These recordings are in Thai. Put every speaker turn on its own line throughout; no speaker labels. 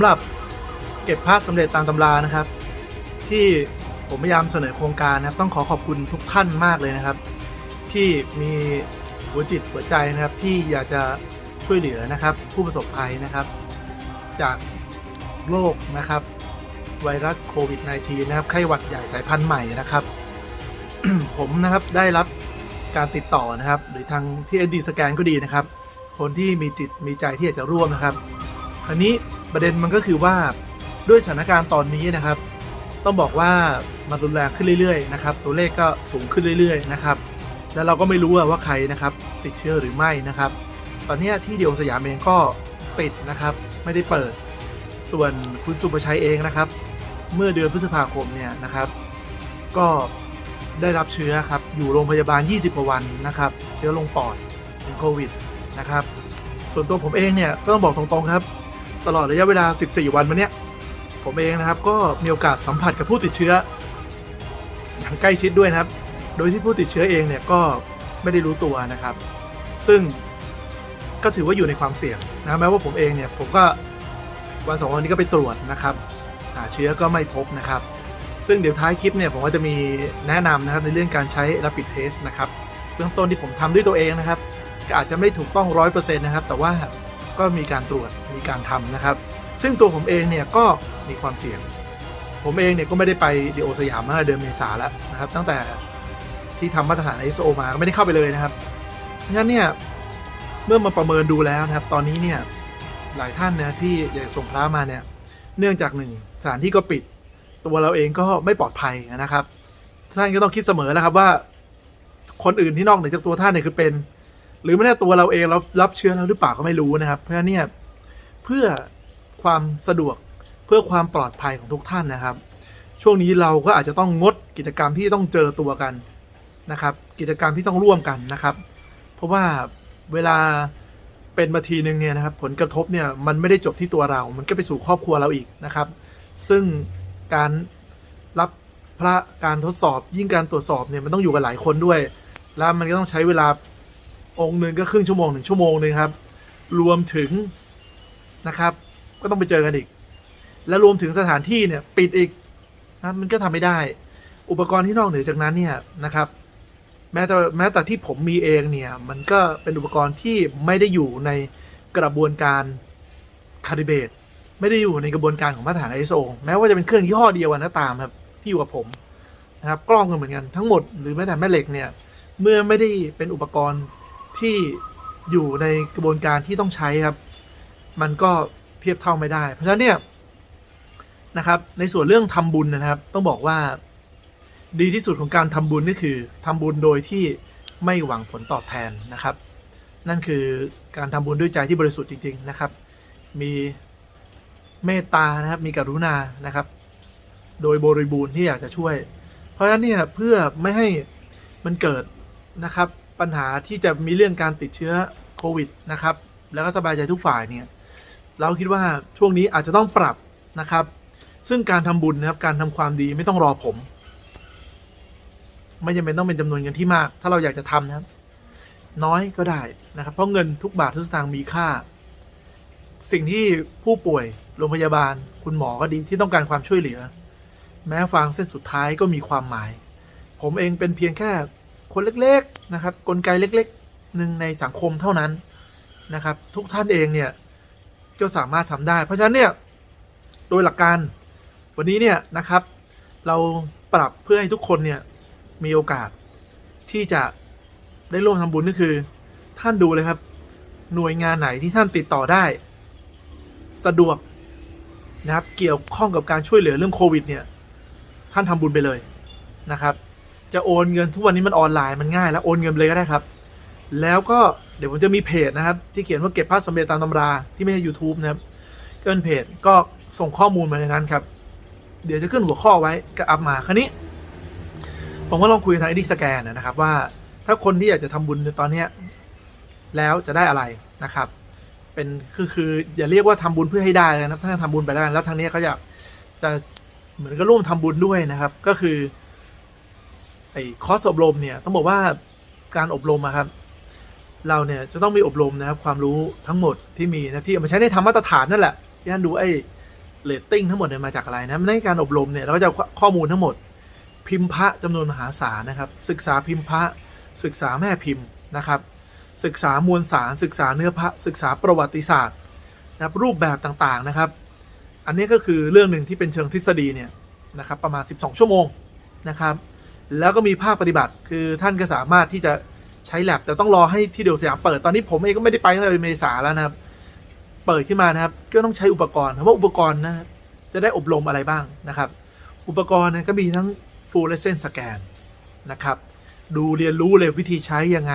สำหรับเก็บภาพสำเร็จตามตำรานะครับ ที่ผมพยายามเสนอโครงการนะครับ ต้องขอขอบคุณทุกท่านมากเลยนะครับ ที่มีหัวจิตหัวใจนะครับ ที่อยากจะช่วยเหลือนะครับ ผู้ประสบภัยนะครับ จากโรคนะครับ ไวรัสโควิด -19 นะครับไข้หวัดใหญ่สายพันธุ์ใหม่นะครับ ผมนะครับได้รับการติดต่อนะครับ หรือทางที่เอดีสแกนก็ดีนะครับ คนที่มีจิตมีใจที่อยากจะร่วมนะครับ คราวนี้ประเด็นมันก็คือว่าด้วยสถานการณ์ตอนนี้นะครับ ต้องบอกว่ามันรุนแรงขึ้นเรื่อยๆนะครับ ตัวเลขก็สูงขึ้นเรื่อยๆนะครับ แล้วเราก็ไม่รู้ว่าใครนะครับ ติดเชื้อหรือไม่นะครับ ตอนนี้ที่เดียวสยามเองก็ปิดนะครับ ไม่ได้เปิด ส่วนคุณสุประชัยเองนะครับ เมื่อเดือนพฤษภาคมเนี่ยนะครับ ก็ได้รับเชื้อครับ อยู่โรงพยาบาล 20กว่าวันนะครับ เชื้อลงปอดเป็นโควิดนะครับ ส่วนตัวผมเองเนี่ยก็ต้องบอกตรงๆครับ ตลอดระยะเวลา 14 วันมาเนี้ยผมเองนะครับก็มีโอกาสสัมผัสกับผู้ติดเชื้ออย่างใกล้ชิดด้วยนะครับ โดยที่ผู้ติดเชื้อเองเนี่ยก็ไม่ได้รู้ตัวนะครับ ซึ่งก็ถือว่าอยู่ในความเสี่ยงนะแม้ว่าผมเองเนี่ยผมก็วันสองวันนี้ก็ไปตรวจนะครับหาเชื้อก็ไม่พบนะครับ ซึ่งเดี๋ยวท้ายคลิปเนี่ยผมก็จะมีแนะนำนะครับในเรื่องการใช้ rapid test นะครับเบื้องต้นที่ผมทำด้วยตัวเองนะครับก็อาจจะไม่ถูกต้องร้อยเปอร์เซ็นต์นะครับ แต่ว่า ก็มีการตรวจมีการทำนะครับ ซึ่งตัวผมเองเนี่ยก็มีความเสี่ยง ผมเองเนี่ยก็ไม่ได้ไปดีโอสยามมาเดือนเมษาแล้วนะครับ ตั้งแต่ที่ทำมาตรฐาน ISO มาก็ไม่ได้เข้าไปเลยนะครับเพราะฉะนั้นเนี่ยเมื่อมาประเมินดูแล้วนะครับ ตอนนี้เนี่ยหลายท่านนะที่อยากส่งพระมาเนี่ยเนื่องจากหนึ่งสถานที่ก็ปิด ตัวเราเองก็ไม่ปลอดภัยนะครับท่านก็ต้องคิดเสมอนะครับว่าคนอื่นที่นอกเหนือจากตัวท่านเนี่ยคือเป็น หรือไม่แน่ตัวเราเองเรารับเชื้อแล้วหรือเปล่าก็ไม่รู้นะครับ เพราะนี่เพื่อความสะดวกเพื่อความปลอดภัยของทุกท่านนะครับ ช่วงนี้เราก็อาจจะต้องงดกิจกรรมที่ต้องเจอตัวกันนะครับ กิจกรรมที่ต้องร่วมกันนะครับ เพราะว่าเวลาเป็นมาทีนึงเนี่ยนะครับ ผลกระทบเนี่ยมันไม่ได้จบที่ตัวเรา มันก็ไปสู่ครอบครัวเราอีกนะครับ ซึ่งการรับพระการทดสอบยิ่งการตรวจสอบเนี่ยมันต้องอยู่กับหลายคนด้วย แล้วมันก็ต้องใช้เวลา องค์หนึ่งก็ครึ่งชั่วโมงหนึ่งชั่วโมงหนึ่งครับ รวมถึงนะครับ ก็ต้องไปเจอกันอีก และรวมถึงสถานที่เนี่ย ปิดอีกนะมันก็ทำไม่ได้ อุปกรณ์ที่นอกเหนือจากนั้นเนี่ยนะครับ แม้แต่แม้แต่ที่ผมมีเองเนี่ย มันก็เป็นอุปกรณ์ที่ไม่ได้อยู่ในกระบวนการคาลิเบตไม่ได้อยู่ในกระบวนการของมาตรฐาน ISO แม้ว่าจะเป็นเครื่องยี่ห้อเดียวกันก็ตามครับ ที่อยู่กับผมนะครับ กล้องก็เหมือนกันทั้งหมดหรือแม้แต่แม่เหล็กเนี่ย เมื่อไม่ได้เป็นอุปกรณ์ ที่อยู่ในกระบวนการที่ต้องใช้ครับ มันก็เทียบเท่าไม่ได้ เพราะฉะนั้นเนี่ยนะครับ ในส่วนเรื่องทำบุญนะครับ ต้องบอกว่า ดีที่สุดของการทำบุญก็คือทำบุญโดยที่ไม่หวังผลตอบแทนนะครับ นั่นคือการทำบุญด้วยใจที่บริสุทธิ์จริง ๆนะครับ มีเมตตานะครับ มีกรุณานะครับ โดยบริบูรณ์ที่อยากจะช่วย เพราะฉะนั้นเนี่ยเพื่อไม่ให้มันเกิดนะครับ ปัญหาที่จะมีเรื่องการติดเชื้อโควิดนะครับ แล้วก็สบายใจทุกฝ่ายเนี่ยเราคิดว่าช่วงนี้อาจจะต้องปรับนะครับ ซึ่งการทำบุญนะครับการทำความดีไม่ต้องรอผม ไม่จำเป็นต้องเป็นจำนวนเงินที่มาก ถ้าเราอยากจะทำนะครับ น้อยก็ได้นะครับ เพราะเงินทุกบาททุกสตางค์มีค่า สิ่งที่ผู้ป่วยโรงพยาบาล คุณหมอก็ดีที่ต้องการความช่วยเหลือ แม้ฟางเส้นสุดท้ายก็มีความหมาย ผมเองเป็นเพียงแค่ คนเล็กๆนะครับ กลไกเล็กๆหนึ่งในสังคมเท่านั้นนะครับ ทุกท่านเองเนี่ยก็สามารถทำได้ เพราะฉะนั้นเนี่ยโดยหลักการวันนี้เนี่ยนะครับ เราปรับเพื่อให้ทุกคนเนี่ยมีโอกาสที่จะได้ร่วมทำบุญก็คือ ท่านดูเลยครับ หน่วยงานไหนที่ท่านติดต่อได้ สะดวกนะครับเกี่ยวข้องกับการช่วยเหลือเรื่องโควิดเนี่ยท่านทำบุญไปเลยนะครับ จะโอนเงินทุกวันนี้มันออนไลน์มันง่ายแล้วโอนเงินเลยก็ได้ครับ แล้วก็เดี๋ยวผมจะมีเพจนะครับ ที่เขียนว่าเก็บภาพสำเร็จตามตำราที่ไม่ใช่ YouTube นะครับก็เป็นเพจก็ส่งข้อมูลมาในนั้นครับ เดี๋ยวจะขึ้นหัวข้อไว้ก็อัพมาคราวนี้ ผมก็ลองคุยทางไอดีสแกนนะครับ ว่าถ้าคนที่อยากจะทำบุญในตอนเนี้ยแล้วจะได้อะไรนะครับ เป็นคือคืออย่าเรียกว่าทำบุญเพื่อให้ได้เลยนะครับถ้าทำบุญไปแล้วแล้วทางนี้เขาอยากจะเหมือนก็ร่วมทำบุญด้วยนะครับ ก็คือ อ้คอสอบรมเนี่ยต้องบอกว่าการอบรมอะครับ เราเนี่ยจะต้องมีอบรมนะครับ ความรู้ทั้งหมดที่มีนะที่เอามาใช้ในทำมาตรฐานนั่นแหละที่ท่านดูไอ้เรตติ้งทั้งหมดเนี่ยมาจากอะไรนะในการอบรมเนี่ยเราก็จะข้อมูลทั้งหมด พิมพ์พระจำนวนมหาศาลนะครับ ศึกษาพิมพ์พระศึกษาแม่พิมพ์นะครับ ศึกษามวลสารศึกษาเนื้อพระศึกษาประวัติศาสตร์นะครับรูปแบบต่างๆนะครับ อันนี้ก็คือเรื่องหนึ่งที่เป็นเชิงทฤษฎีเนี่ยนะครับ ประมาณ 12 ชั่วโมงนะครับ แล้วก็มีภาคปฏิบัติ คือท่านก็สามารถที่จะใช้แลบแต่ต้องรอให้ที่เดียวสยามเปิดตอนนี้ผมเองก็ไม่ได้ไปตั้งแต่เมษาแล้วนะครับ เปิดขึ้นมานะครับ ก็ต้องใช้อุปกรณ์ว่าอุปกรณ์นะจะได้อบรมอะไรบ้างนะครับ อุปกรณ์นี่ยก็มีทั้ง fluorescence scan นะครับ ดูเรียนรู้เลยวิธีใช้ยังไง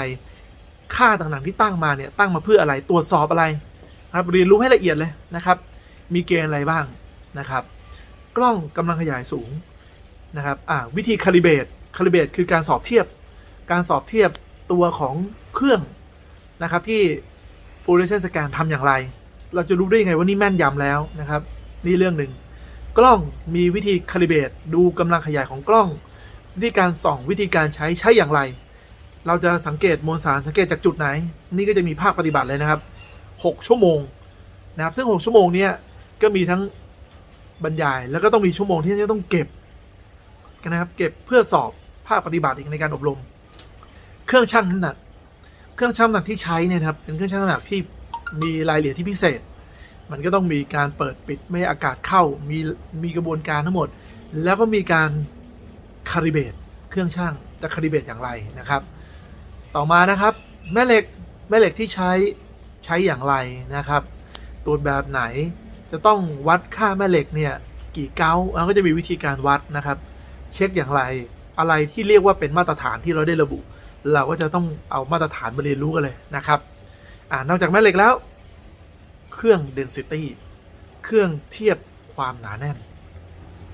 ค่าต่างๆที่ตั้งมาเนี่ยตั้งมาเพื่ออะไรตรวจสอบอะไรครับเรียนรู้ให้ละเอียดเลยนะครับ มีเกณฑ์อะไรบ้างนะครับ กล้องกำลังขยายสูงนะครับอ่าวิธีคาลิเบต คาลิเบตคือการสอบเทียบ การสอบเทียบตัวของเครื่องนะครับที่ fluorescence scan ทำอย่างไร เราจะรู้ได้ยังไงว่านี่แม่นยำแล้วนะครับ นี่เรื่องหนึ่งกล้องมีวิธีคาลิเบตดูกำลังขยายของกล้อง วิธีการส่องวิธีการใช้ใช้อย่างไร เราจะสังเกตมวลสารสังเกตจากจุดไหน นี่ก็จะมีภาคปฏิบัติเลยนะครับ 6 ชั่วโมงนะครับซึ่ง 6 ชั่วโมงนี้ก็มีทั้งบรรยาย แล้วก็ต้องมีชั่วโมงที่จะต้องเก็บนะครับเก็บเพื่อสอบ ภาคปฏิบัติอีกในการอบรม เครื่องชั่งน้ำหนัก เครื่องชั่งน้ำหนักที่ใช้เนี่ยครับเป็นเครื่องชั่งน้ำหนักที่มีรายละเอียดที่พิเศษ มันก็ต้องมีการเปิดปิดไม่อากาศเข้ามีมีกระบวนการทั้งหมด แล้วก็มีการคาลิเบตเครื่องช่างจะคาลิเบตอย่างไรนะครับ ต่อมานะครับแม่เหล็กแม่เหล็กที่ใช้ใช้อย่างไรนะครับตรวจแบบไหนจะต้องวัดค่าแม่เหล็กเนี่ยกี่เกาแล้วก็จะมีวิธีการวัดนะครับ เช็คอย่างไร อะไรที่เรียกว่าเป็นมาตรฐานที่เราได้ระบุ เราก็จะต้องเอามาตรฐานมาเรียนรู้กันเลยนะครับอนอกจากแม่เหล็กแล้ว เครื่อง density เครื่องเทียบความหนาแน่น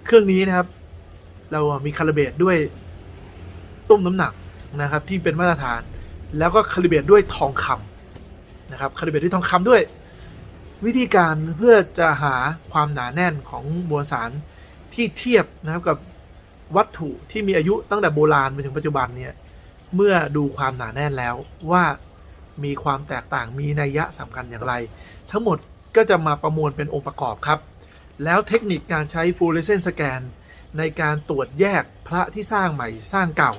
เครื่องนี้นะครับ เรามีคาลิเบตด้วยตุ้มน้ำหนักนะครับ ที่เป็นมาตรฐาน แล้วก็คาลิเบตด้วยทองคำนะครับคาลิเบตด้วยทองคำด้วย วิธีการเพื่อจะหาความหนาแน่นของมวลสารที่เทียบนะครับกับ วัตถุที่มีอายุตั้งแต่โบราณมาถึงปัจจุบันเนี่ยเมื่อดูความหนาแน่นแล้วว่ามีความแตกต่างมีนัยยะสำคัญอย่างไร ทั้งหมดก็จะมาประมวลเป็นองค์ประกอบครับ แล้วเทคนิคการใช้ fluorescence scan ในการตรวจแยกพระที่สร้างใหม่สร้างเก่า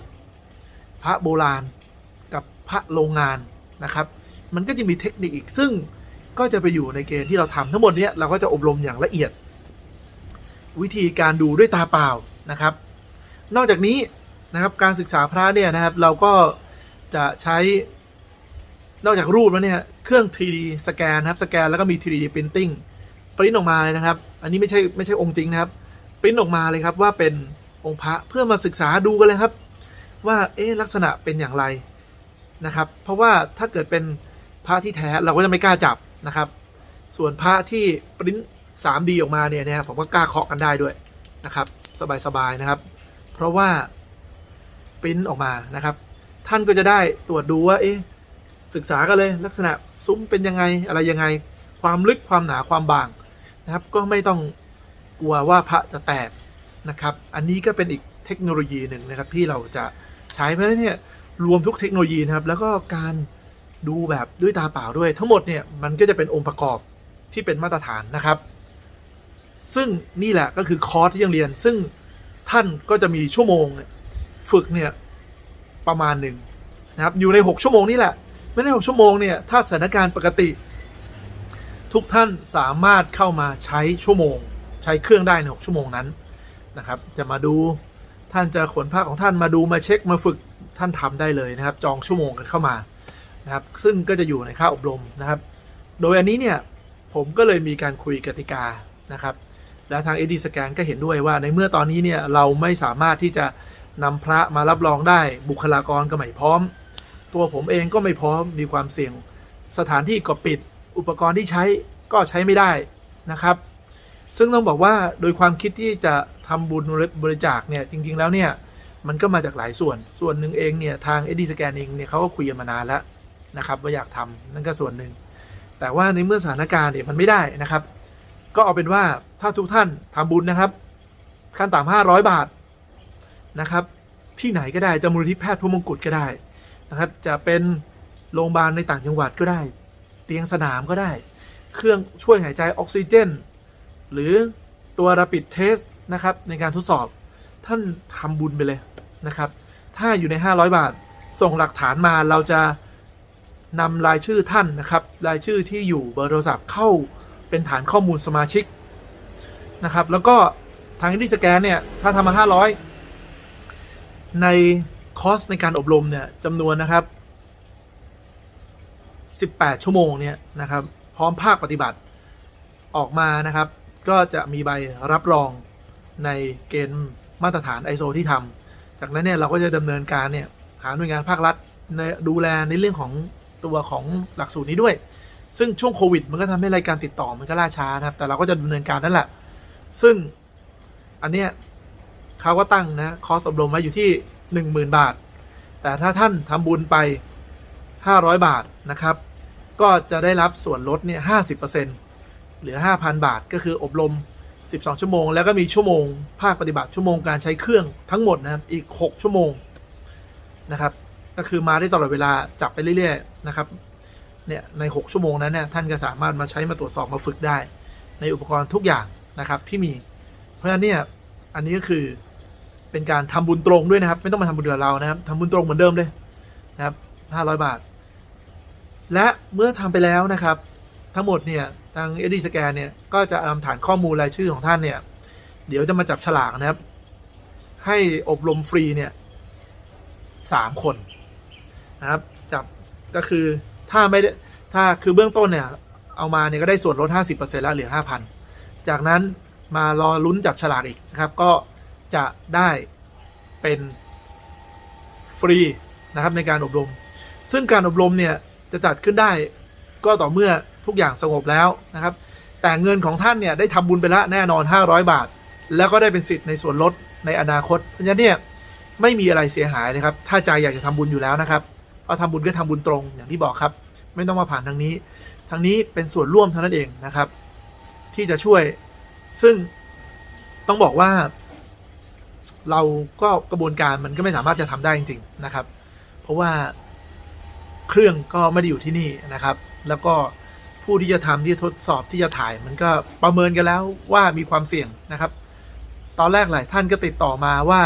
พระโบราณกับพระโรงงานนะครับ มันก็จะมีเทคนิคอีกซึ่งก็จะไปอยู่ในเกณฑ์ที่เราทำทั้งหมดเนี้ยเราก็จะอบรมอย่างละเอียด วิธีการดูด้วยตาเปล่านะครับ นอกจากนี้นะครับการศึกษาพระเนี่ยนะครับ เราก็จะใช้นอกจากรูปแล้วเนี่ยเครื่อง 3D สแกนนะครับสแกนแล้วก็มี 3D printing ปริ้นออกมาเลยนะครับ อันนี้ไม่ใช่ไม่ใช่องค์จริงนะครับปริ้นออกมาเลยครับว่าเป็นองค์พระเพื่อมาศึกษาดูกันเลยครับ ว่าเอ๊ลักษณะเป็นอย่างไรนะครับ เพราะว่าถ้าเกิดเป็นพระที่แท้เราก็จะไม่กล้าจับนะครับ ส่วนพระที่ปริ้น 3D ออกมาเนี่ยนะครับผมก็กล้าเคาะกันได้ด้วยนะครับ สบายๆนะครับ เพราะว่าปริ้นออกมานะครับ ท่านก็จะได้ตรวจดูว่า เอ๊ะศึกษากันเลยลักษณะซุ้มเป็นยังไงอะไรยังไง ความลึกความหนาความบางนะครับ ก็ไม่ต้องกลัวว่าพระจะแตกนะครับ อันนี้ก็เป็นอีกเทคโนโลยีหนึ่งนะครับ ที่เราจะใช้เพราะเนี่ยรวมทุกเทคโนโลยีนะครับ แล้วก็การดูแบบด้วยตาเปล่าด้วย ทั้งหมดเนี่ยมันก็จะเป็นองค์ประกอบที่เป็นมาตรฐานนะครับ ซึ่งนี่แหละก็คือคอร์สที่ยังเรียน ซึ่ง ท่านก็จะมีชั่วโมงฝึกเนี่ยประมาณหนึ่งนะครับอยู่ใน 6 ชั่วโมงนี่แหละไม่ได้6ชั่วโมงเนี่ยถ้าสถานการณ์ปกติ ทุกท่านสามารถเข้ามาใช้ชั่วโมง ใช้เครื่องได้ใน6ชั่วโมงนั้นนะครับ จะมาดูท่านจะขนผ้าของท่านมาดูมาเช็คมาฝึกท่านทำได้เลยนะครับ จองชั่วโมงกันเข้ามานะครับ ซึ่งก็จะอยู่ในค่าอบรมนะครับ โดยอันนี้เนี่ยผมก็เลยมีการคุยกติกานะครับ แล้วทาง AD Scan ก็เห็นด้วยว่าในเมื่อตอนนี้เนี่ยเราไม่สามารถที่จะนำพระมารับรองได้บุคลากรก็ไม่พร้อม ตัวผมเองก็ไม่พร้อมมีความเสี่ยง สถานที่ก็ปิด อุปกรณ์ที่ใช้ก็ใช้ไม่ได้นะครับ ซึ่งต้องบอกว่าโดยความคิดที่จะทำบุญบริจาคเนี่ยจริง ๆ แล้วเนี่ยมันก็มาจากหลายส่วน ส่วนหนึ่งเองเนี่ยทาง e d สแกนเองเนี่ยเขาก็คุยกันมานานแล้วนะครับว่าอยากทำนั่นก็ส่วนหนึ่ง แต่ว่าในเมื่อสถานการณ์เนี่ยมันไม่ได้นะครับ ก็เอาเป็นว่าถ้าทุกท่านทำบุญนะครับขั้นต่ำห้าร้อยบาทนะครับ ที่ไหนก็ได้จะมูลนิธิแพทย์พระมงกุฎก็ได้นะครับ จะเป็นโรงพยาบาลในต่างจังหวัดก็ได้ เตียงสนามก็ได้ เครื่องช่วยหายใจออกซิเจน หรือตัว rapid test นะครับ ในการทดสอบท่านทำบุญไปเลยนะครับ ถ้าอยู่ใน 500 บาท ส่งหลักฐานมาเราจะนำรายชื่อท่านนะครับ รายชื่อที่อยู่เบอร์โทรศัพท์เข้า เป็นฐานข้อมูลสมาชิกนะครับ แล้วก็ทางอินดี้สแกนเนี่ย ถ้าทำมา 500 ในคอสในการอบรมเนี่ยจำนวนนะครับ 18 ชั่วโมงเนี่ยนะครับ พร้อมภาคปฏิบัติออกมานะครับ ก็จะมีใบรับรองในเกณฑ์มาตรฐาน ISO ที่ทำจากนั้นเนี่ยเราก็จะดำเนินการเนี่ยหาหน่วยงานภาครัฐดูแลในเรื่องของตัวของหลักสูตรนี้ด้วย ซึ่งช่วงโควิด มันก็ทำให้รายการติดต่อมันก็ล่าช้านะครับ แต่เราก็จะดำเนินการนั่นแหละ ซึ่งอันเนี้ยเขาก็ตั้งนะคอสอบรมไว้อยู่ที่10,000บาท แต่ถ้าท่านทำบุญไป500บาทนะครับ ก็จะได้รับส่วนลดเนี่ย50%เปอร์เซ็นตหลือ5,000บาทก็คืออบรม12ชั่วโมง แล้วก็มีชั่วโมง ภาคปฏิบัติชั่วโมงการใช้เครื่องทั้งหมดนะครับอีก6ชั่วโมงนะครับ ก็คือมาได้ตลอดเวลาจับไปเรื่อยๆนะครับ เนี่ยใน 6 ชั่วโมงนั้นเนี่ยท่านก็สามารถมาใช้มาตรวจสอบมาฝึกได้ ในอุปกรณ์ทุกอย่างนะครับที่มี เพราะฉะนั้นเนี่ยอันนี้ก็คือเป็นการทำบุญตรงด้วยนะครับ ไม่ต้องมาทำบุญกับเรานะครับทำบุญตรงเหมือนเดิมเลยนะครับ500บาท และเมื่อทำไปแล้วนะครับ ทั้งหมดเนี่ยทางเอ็ดดี้สแกนเนี่ยก็จะนำฐานข้อมูลรายชื่อของท่านเนี่ย เดี๋ยวจะมาจับฉลากนะครับ ให้อบรมฟรีเนี่ยสามคนนะครับ จับก็คือ ถ้าไม่ได้ถ้าคือเบื้องต้นเนี่ย เอามาเนี่ยก็ได้ส่วนลด 50%แล้วเหลือ 5,000 จากนั้นมารอลุ้นจับฉลากอีกครับ ก็จะได้เป็นฟรีนะครับในการอบรม ซึ่งการอบรมเนี่ยจะจัดขึ้นได้ก็ต่อเมื่อทุกอย่างสงบแล้วนะครับ แต่เงินของท่านเนี่ยได้ทำบุญไปแล้วแน่นอน 500 บาท แล้วก็ได้เป็นสิทธิ์ในส่วนลดในอนาคต เพราะฉะนั้นเนี่ยไม่มีอะไรเสียหายนะครับ ถ้าใจอยากจะทำบุญอยู่แล้วนะครับ เอาทำบุญก็ทำบุญตรงอย่างที่บอกครับ ไม่ต้องมาผ่านทางนี้ ทางนี้เป็นส่วนร่วมเท่านั้นเองนะครับ ที่จะช่วยซึ่งต้องบอกว่า เราก็กระบวนการมันก็ไม่สามารถจะทำได้จริง ๆนะครับ เพราะว่าเครื่องก็ไม่ได้อยู่ที่นี่นะครับ แล้วก็ผู้ที่จะทำที่ทดสอบที่จะถ่าย มันก็ประเมินกันแล้วว่ามีความเสี่ยงนะครับ ตอนแรกหลายท่านก็ติดต่อมาว่า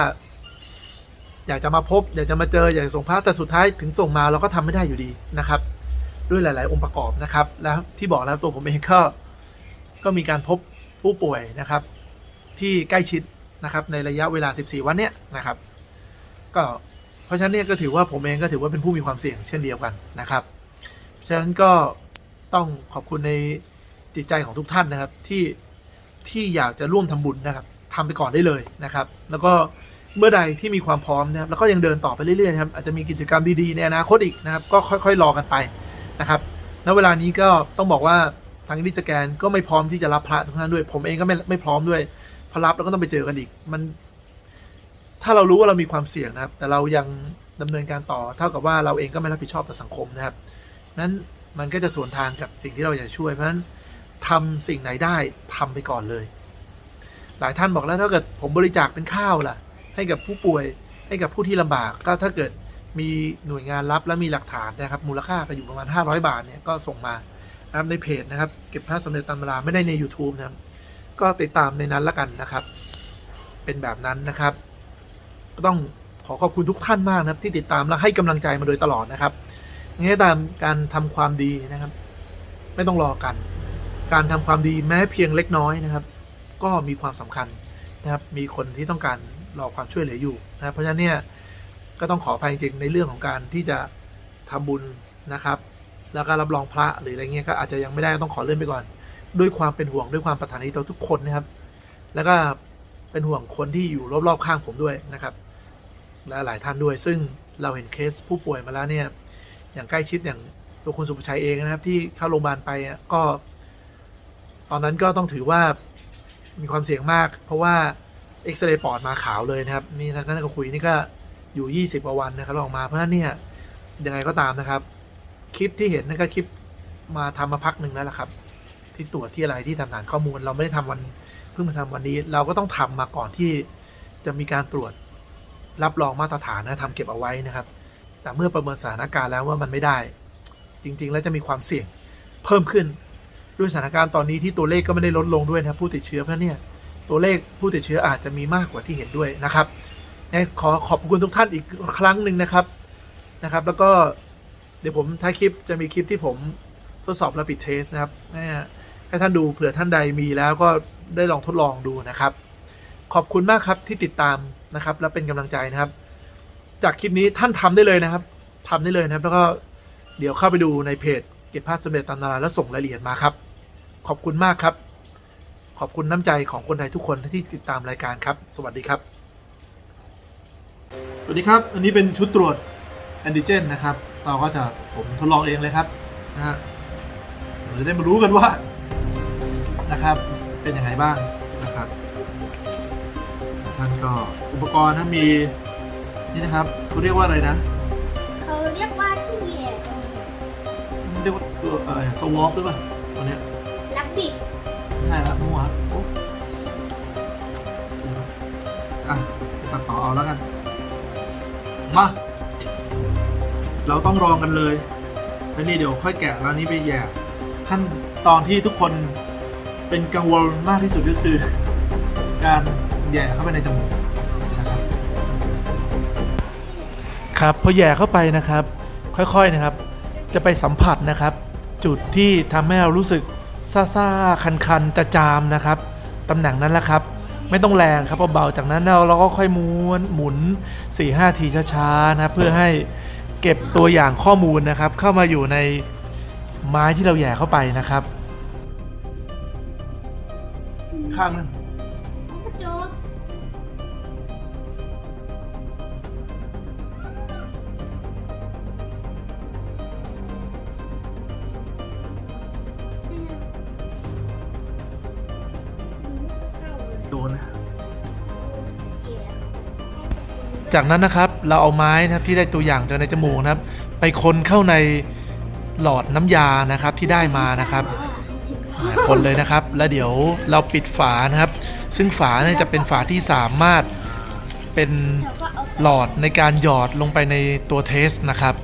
อยากจะมาพบ อยากจะมาเจออยากจะส่งพระแต่สุดท้ายถึงส่งมาเราก็ทำไม่ได้อยู่ดีนะครับ ด้วยหลาย ๆ องค์ประกอบนะครับ แล้วที่บอกแล้วตัวผมเองก็ก็มีการพบผู้ป่วยนะครับ ที่ใกล้ชิดนะครับในระยะเวลา 14 วันเนี้ยนะครับ ก็เพราะฉะนั้นเนี่ยก็ถือว่าผมเองก็ถือว่าเป็นผู้มีความเสี่ยงเช่นเดียวกันนะครับฉะนั้นก็ต้องขอบคุณในจิตใจของทุกท่านนะครับที่ที่อยากจะร่วมทำบุญนะครับทำไปก่อนได้เลยนะครับ แล้วก็ เมื่อใดที่มีความพร้อมนะครับแล้วก็ยังเดินต่อไปเรื่อยๆครับอาจจะมีกิจกรรมดีๆในอนาคตอีกนะครับ ก็ค่อยๆรอกันไปนะครับณเวลานี้ก็ต้องบอกว่าทางดิสแกนก็ไม่พร้อมที่จะรับพระทุกท่านด้วย ผมเองก็ไม่ไม่พร้อมด้วยพอรับแล้วก็ต้องไปเจอกันอีกมัน ถ้าเรารู้ว่าเรามีความเสี่ยงนะครับ แต่เรายังดำเนินการต่อ เท่ากับว่าเราเองก็ไม่รับผิดชอบต่อสังคมนะครับนั้นมันก็จะสวนทางกับสิ่งที่เราอยากช่วยเพราะฉะนั้นทำสิ่งไหนได้ทำไปก่อนเลย หลายท่านบอกแล้วถ้าเกิดผมบริจาคเป็นข้าวล่ะ ให้กับผู้ป่วย ให้กับผู้ที่ลำบาก ก็ถ้าเกิดมีหน่วยงานรับและมีหลักฐานนะครับ มูลค่าก็อยู่ประมาณ 500 บาทเนี่ยก็ส่งมานะครับในเพจนะครับ เก็บพระสมเด็จตามเวลาไม่ได้ใน YouTube นะครับ ก็ติดตามในนั้นละกันนะครับ เป็นแบบนั้นนะครับ ก็ต้องขอขอบคุณทุกท่านมากนะครับ ที่ติดตามและให้กำลังใจมาโดยตลอดนะครับงไงก็ตามการทำความดีนะครับ ไม่ต้องรอกัน การทำความดีแม้เพียงเล็กน้อยนะครับ ก็มีความสำคัญนะครับ มีคนที่ต้องการ รอความช่วยเหลืออยู่นะเพราะฉะนั้นเนี่ยก็ต้องขออภัยจริงๆในเรื่องของการที่จะทำบุญนะครับ แล้วก็รับรองพระหรืออะไรเงี้ยก็อาจจะยังไม่ได้ต้องขอเลื่อนไปก่อน ด้วยความเป็นห่วงด้วยความปรารถนาดีต่อทุกคนนะครับ แล้วก็เป็นห่วงคนที่อยู่รอบๆข้างผมด้วยนะครับ และหลายท่านด้วย ซึ่งเราเห็นเคสผู้ป่วยมาแล้วเนี่ยอย่างใกล้ชิดอย่างตัวคุณสุภชัยเองนะครับ ที่เข้าโรงพยาบาลไปอะก็ ตอนนั้นก็ต้องถือว่ามีความเสี่ยงมาก เพราะว่า เอ็กซเรย์ปอดมาขาวเลยนะครับ นี่ท่านก็คุยนี่ก็อยู่ 20กว่าวันนะครับออกมาเพราะฉะนั้นเนี่ยยังไงก็ตามนะครับ คลิปที่เห็นนั่นก็คลิปมาทำมาพักหนึ่งแล้วล่ะครับ ที่ตรวจที่อะไรที่ทำฐานข้อมูล เราไม่ได้ทำวันเพิ่งมาทำวันนี้ เราก็ต้องทำมาก่อนที่จะมีการตรวจรับรองมาตรฐานนะทำเก็บเอาไว้นะครับ แต่เมื่อประเมินสถานการณ์แล้วว่ามันไม่ได้ จริง ๆ แล้วจะมีความเสี่ยงเพิ่มขึ้นด้วยสถานการณ์ตอนนี้ที่ตัวเลขก็ไม่ได้ลดลงด้วยนะผู้ติดเชื้อเพราะเนี่ย ตัวเลขผู้ติดเชื้ออาจจะมีมากกว่าที่เห็นด้วยนะครับขอขอบคุณทุกท่านอีกครั้งหนึ่งนะครับนะครับ แล้วก็เดี๋ยวผมท้ายคลิปจะมีคลิปที่ผมทดสอบ rapid test นะครับให้ท่านดูเผื่อท่านใดมีแล้วก็ได้ลองทดลองดูนะครับ ขอบคุณมากครับที่ติดตามนะครับ และเป็นกำลังใจนะครับ จากคลิปนี้ท่านทำได้เลยนะครับทำได้เลยนะครับ แล้วก็เดี๋ยวเข้าไปดูในเพจเก็บภาพสำเร็จตามนาราแล้วส่งรายละเอียดมาครับ ขอบคุณมากครับ ขอบคุณน้ำใจของคนไทยทุกคนที่ติดตามรายการครับ สวัสดีครับ สวัสดีครับ อันนี้เป็นชุดตรวจแอนติเจนนะครับ เราก็จะผมทดลองเองเลยครับนะฮะเราจะได้มารู้กันว่านะครับ เป็นยังไงบ้างนะครับท่านก็อุปกรณ์นะมีนี่นะครับเขาเรียกว่าอะไรนะ
เขาเรียกว่าที่แย่
เรียกว่าตัวอะไรสวอปหรือเปล่าตัวเนี้ย
รับบิด
ใช่แล้วมั่วโอ้อะตัดต่อเอาแล้วกัน มา เราต้องรองกันเลยแล้วนี่เดี๋ยวค่อยแกะแล้วนี้ไปแย่ขั้นตอนที่ทุกคนเป็นกังวลมากที่สุดก็คือ การแย่เข้าไปในจมูกนะครับครับพอแย่เข้าไปนะครับ ค่อยๆนะครับ จะไปสัมผัสนะครับ จุดที่ทำให้เรารู้สึก ซ่าๆคันๆจะจามนะครับตำแหน่งนั้นแหละครับ ไม่ต้องแรงครับเบาๆจากนั้นเราเราก็ค่อยม้วนหมุน 4-5 ทีช้าๆนะครับเพื่อให้เก็บตัวอย่างข้อมูลนะครับ เข้ามาอยู่ในไม้ที่เราแย่เข้าไปนะครับ ข้างนึง
กระ จา
กนั้นนะครับเราเอาไม้นะครับที่ได้ตัวอย่างจากในจมูกนะครับ ไปคนเข้าในหลอดน้ำยานะครับที่ได้มานะครับคนเลยนะครับ แล้วเดี๋ยวเราปิดฝานะครับ ซึ่งฝาเนี่ยจะเป็นฝาที่สามารถเป็นหลอดในการหยอดลงไปในตัวเทสนะครับ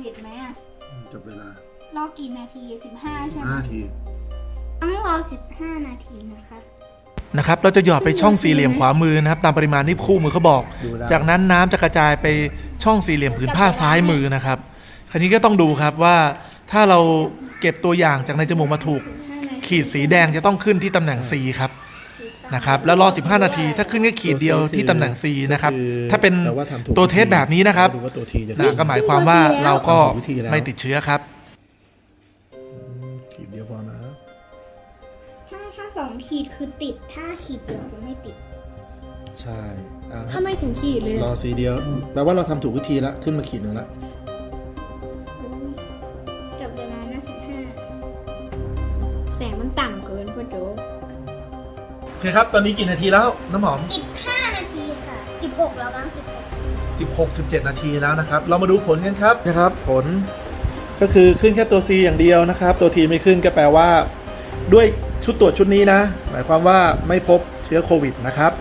วิดไหมอะ
จบเวลาร
อกี่นาที15ใช่ไหม
5ที
ต้องรอ15นาทีนะคะ
นะครับเราจะหยอดไปช่องสี่เหลี่ยมขวามือนะครับ ตามปริมาณที่คู่มือเขาบอกจากนั้นน้ำจะกระจายไปช่องสี่เหลี่ยมผืนผ้าซ้ายมือนะครับ คราวนี้ก็ต้องดูครับว่าถ้าเราเก็บตัวอย่างจากในจมูกมาถูก ขีดสีแดงจะต้องขึ้นที่ตำแหน่ง C ครับ นะครับแล้วรอ 15 นาที ถ้าขึ้นแค่ขีดเดียวที่ตำแหน่ง C นะครับ ถ้าเป็นตัวเทสแบบนี้นะครับ
ดูว่าตัวทีจะ
นะก็หมายความว่าเราก็
วิธีแล้ว
ไม่ติดเชื้อครับ
ขีดเดียวพอนะ
ถ้าถ้าสองขีดคือติด ถ้าขีดเดียวคือไม่ติด
ใช่อะ
ถ้าไม่ถึงขีดเลย
รอสีเดียวแปลว่าเราทำถูกวิธีแล้วขึ้นมาขีดหนึ่งแล้ว
คครับ ตอนนี้กี่นาทีแล้วน้ำหอม
15 นาทีค่ะ 16 แล้วบ้าง16
16 17 นาทีแล้วนะครับ เรามาดูผลกันครับนะครับ ผลก็คือขึ้นแค่ตัว C อย่างเดียวนะครับ ตัว T ไม่ขึ้นก็แปลว่า ด้วยชุดตรวจชุดนี้นะ หมายความว่าไม่พบเชื้อโควิดนะครับ